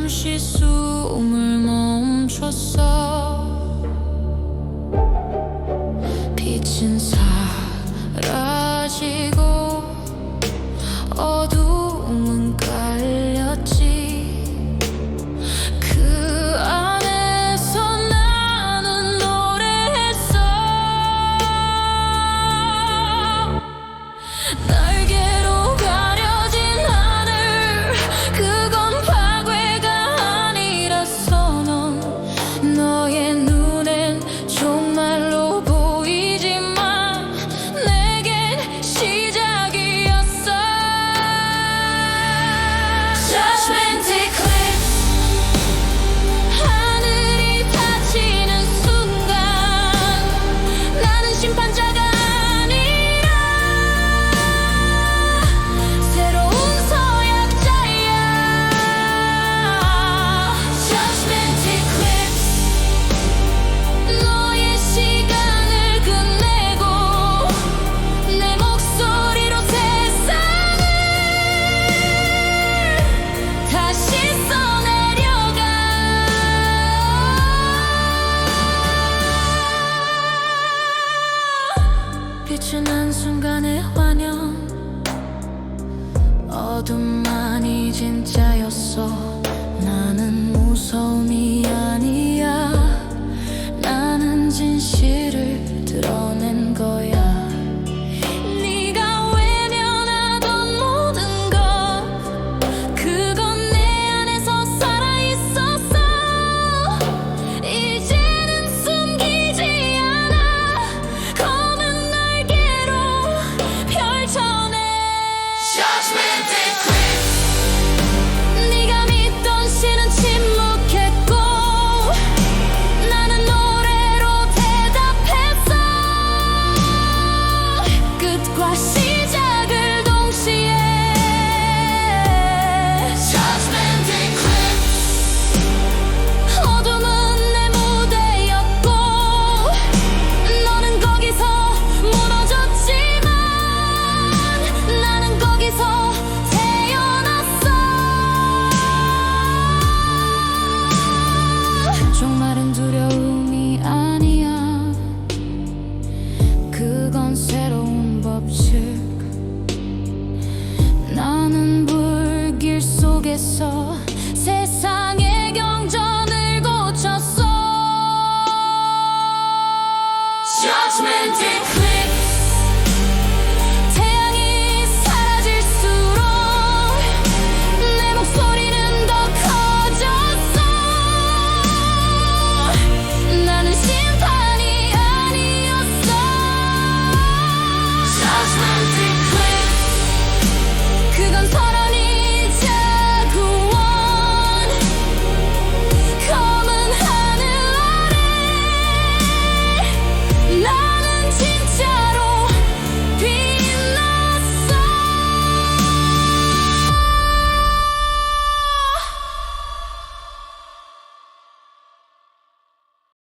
잠시 숨을 멈췄어. 빛은 사라지고 어두움은 깔렸지. 그 안에서 나는 노래했어. 어둠만이 진짜였어. 나는 무서움이야. 세상의 경전을 고쳤어 Judgment Day